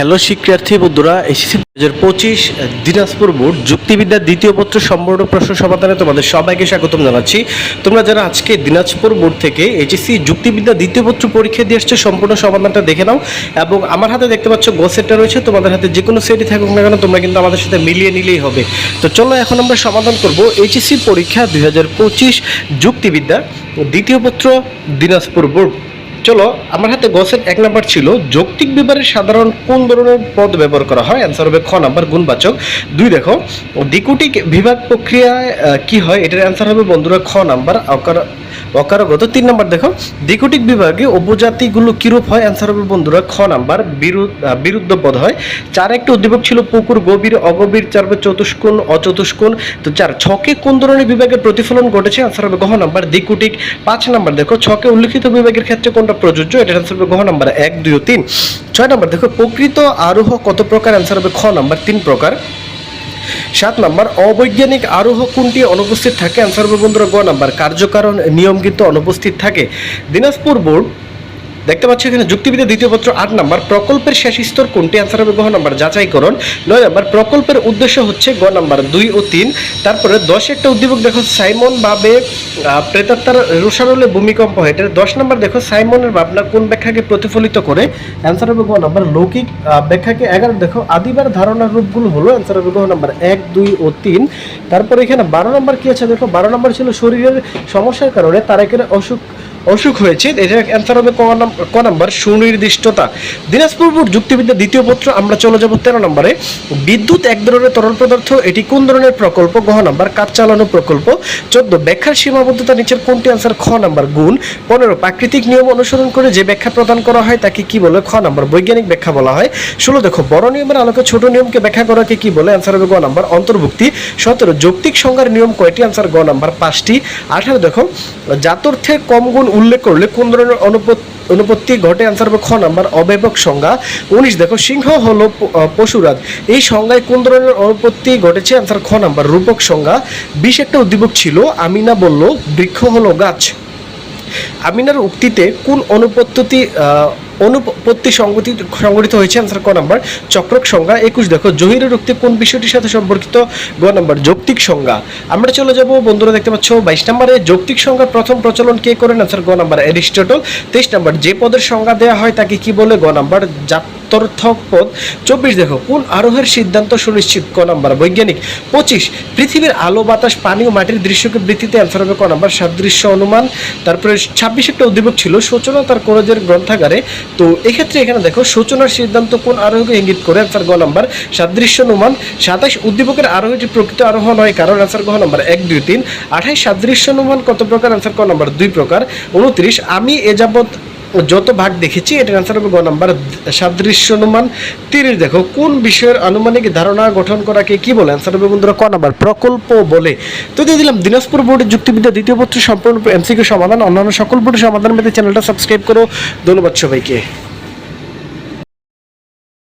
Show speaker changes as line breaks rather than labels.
Hello শিক্ষার্থী বন্ধুরা, SSC দু হাজার পঁচিশ দিনাজপুর বোর্ড যুক্তিবিদ্যার দ্বিতীয় পত্র সম্পূর্ণ প্রশ্ন সমাধানে তোমাদের সবাইকে স্বাগতম জানাচ্ছি। তোমরা যারা আজকে দিনাজপুর বোর্ড থেকে এইচএসসি যুক্তিবিদ্যা দ্বিতীয় পত্র পরীক্ষা দিয়ে আসছে সম্পূর্ণ সমাধানটা দেখে নাও এবং আমার হাতে দেখতে পাচ্ছ গো সেটটা রয়েছে, তোমাদের হাতে যে কোনো সেটই থাকুক না কেন, তোমরা কিন্তু আমাদের সাথে মিলিয়ে নিলেই হবে। তো চলো এখন আমরা সমাধান করব এইচএসসি পরীক্ষা দুই হাজার পঁচিশ যুক্তিবিদ্যা দ্বিতীয় পত্র দিনাজপুর বোর্ড। চলো, আমার হাতে গসের এক নাম্বার ছিল, যৌক্তিক বিভাগের সাধারণ কোন ধরনের পদ ব্যবহার করা হয়? অ্যান্সার হবে খ নাম্বার গুণবাচক। দুই দেখো, দ্বিকুটিক বিভাগ প্রক্রিয়ায় কি হয়? এটার অ্যান্সার হবে বন্ধুরা খ নাম্বার অকারগত তিন নাম্বার দেখো। দ্বিকুটিক বিভাগে উপজাতিগুলো কিরূপ হয়? অ্যান্সার হবে বন্ধুরা, খ নাম্বার বিরুদ্ধ পদ হয়। চার একটা উদ্দীপক ছিল পুকুর, গভীর, অগভীর, চার চতুষ্কোণ, অচতুষ্কোণ। তো চার, ছকে কোন ধরনের বিভাগের প্রতিফলন ঘটেছে? অ্যান্সার হবে গহ নাম্বার, দ্বিকুটিক। পাঁচ নাম্বার দেখো, ছকে উল্লিখিত বিভাগের ক্ষেত্রে কোনটা প্রযোজ্য? এটা অ্যান্সার হবে গহ নাম্বার এক, দুই ও তিন। ছয় নাম্বার দেখো, প্রকৃত আরোহ কত প্রকার? অ্যান্সার হবে খ নাম্বার, তিন প্রকার। সাত নাম্বার, অবৈজ্ঞানিক আরোহ কোনটি অনুপস্থিত থাকে। অ্যান্সার বন্ধুরা গ নাম্বার। কার্যকারণ নিয়ম কিন্তু অনুপস্থিত থাকে। দিনাজপুর বোর্ড দেখতে পাচ্ছ এখানে যুক্তিবিদ্যা দ্বিতীয় পত্র আট নাম্বার, প্রকল্পের শেষ স্তর কোনটি? অ্যান্সার হবে গ নাম্বার, যাচাইকরণ। নয় নাম্বার, প্রকল্পের উদ্দেশ্য হচ্ছে গ নাম্বার, দুই ও তিন। তারপরে দশ একটা উদ্দীপক দেখো, সাইমন বাবে প্রেতাত্মার রোষারলে ভূমিকম্প হয়। এটা দশ নাম্বার দেখো, সাইমনের ভাবনা কোন ব্যাখ্যাকে প্রতিফলিত করে? অ্যান্সার হবে গ নাম্বার, লৌকিক ব্যাখ্যাকে এগারো। দেখো, আদিবার ধারণার রূপগুলো হলো অ্যান্সার হবে গ নাম্বার, এক, দুই ও তিন। তারপরে এখানে বারো নাম্বার কি আছে? দেখো, বারো নাম্বার ছিল শরীরের সমস্যার কারণে তার এখানে অসুখ অসুখ হয়েছে। এটার অ্যান্সার হবে ক নাম্বার, সুনির্দিষ্টতা। দিনাজপুর যুক্তিবিদ্যা দ্বিতীয় পত্র, আমরা চলে যাব তেরো নম্বরে। বিদ্যুৎ এক ধরনের তরল পদার্থ, এটি কোন ধরনের প্রকল্প? গহ নাম্বার, কাজ চালানো প্রকল্প। চোদ্দ, ব্যাখ্যার সীমাবদ্ধতা নিচের কোনটি? অ্যান্সার খ নাম্বার, গুণ। পনেরো, প্রাকৃতিক নিয়ম অনুসরণ করে যে ব্যাখ্যা প্রদান করা হয়, তাকে কি বলে? খ নাম্বার, বৈজ্ঞানিক ব্যাখ্যা বলা হয়। ষোলো, দেখো, বড় নিয়মের আলোকে ছোট নিয়মকে ব্যাখ্যা করাকে কি বলে? অ্যান্সার হবে গ নাম্বার, অন্তর্ভুক্তি। সতেরো, যৌক্তিক সংজ্ঞার নিয়ম কয়টি? অ্যান্সার গ নাম্বার, পাঁচটি। আঠারো, দেখো জাতর্থে কম গুণ উল্লেখ করলে কোন ধরনের অনুপত্তি অনুপত্তি ঘটে আনসার হবে খ নাম্বার অব্যাপক সংজ্ঞা। উনিশ, দেখো, সিংহ হলো পশুরাজ। এই সংজ্ঞায় কোন ধরনের অনুপত্তি ঘটেছে আনসার খ নাম্বার, রূপক সংজ্ঞা। বিশ একটা উদ্দীপক ছিল, আমিনা বলল, বৃক্ষ হলো গাছ। আমিনার উক্তিতে কোন অনুপত্তি অনুপত্তি সংগঠিত সংগঠিত হয়েছে অ্যান্সার ক নাম্বার চক্রক সংজ্ঞা একুশ। দেখো, জহিরের উক্তি কোন বিষয়টির সাথে সম্পর্কিত? গ নাম্বার যৌক্তিক সংজ্ঞা। আমরা চলে যাব, বন্ধুরা দেখতে পাচ্ছ, বাইশ নম্বরে, যৌক্তিক সংজ্ঞার প্রথম প্রচলন কে করেন? অ্যান্সার গ নাম্বার অ্যারিস্টটল। তেইশ নাম্বার, যে পদের সংজ্ঞা দেওয়া হয় তাকে কি বলে? গ নাম্বার জাত্যর্থক পদ। চব্বিশ, দেখো, কোন আরোহের সিদ্ধান্ত সুনিশ্চিত? ক নাম্বার বৈজ্ঞানিক। পঁচিশ, পৃথিবীর আলো, বাতাস, পানি ও মাটির দৃশ্যকে বৃত্তিতে অ্যান্সার হবে ক নাম্বার সাদৃশ্য অনুমান। তারপরে ছাব্বিশ একটা উদ্দীপক ছিল, সূচনা তার কলেজের গ্রন্থাগারে তো এক্ষেত্রে এখানে দেখো, সূচনার সিদ্ধান্ত কোন আরোহকে ইঙ্গিত করে? অ্যান্সার গ নাম্বার সাদৃশ্য অনুমান সাতাশ উদ্দীপকের আরোহীটি প্রকৃত আরোহ নয়, কারণ অ্যান্সার গ নাম্বার এক, দুই, তিন। আঠাইশ সাদৃশ্য অনুমান কত প্রকার? অ্যান্সার ক নাম্বার দুই প্রকার। উনত্রিশ, আমি এ যাবৎ যত ভাগ দেখেছি, এটার আনসার হবে গ নাম্বার। সাদৃশ্য অনুমান তিরিশ। দেখো, কোন বিষয়ের আনুমানিক ধারণা গঠন করাকে কি বলে? আনসার হবে বন্ধুরা ক নাম্বার, প্রকল্প বলে। তো দিয়ে দিলাম, দিনাজপুর বোর্ডের যুক্তিবিদ্যা দ্বিতীয় পত্র সম্পূর্ণ এমসিকিউ সমাধান। অন্যান্য সকল বোর্ডের সমাধান পেতে চ্যানেলটা সাবস্ক্রাইব করো। ধন্যবাদ সবাইকে।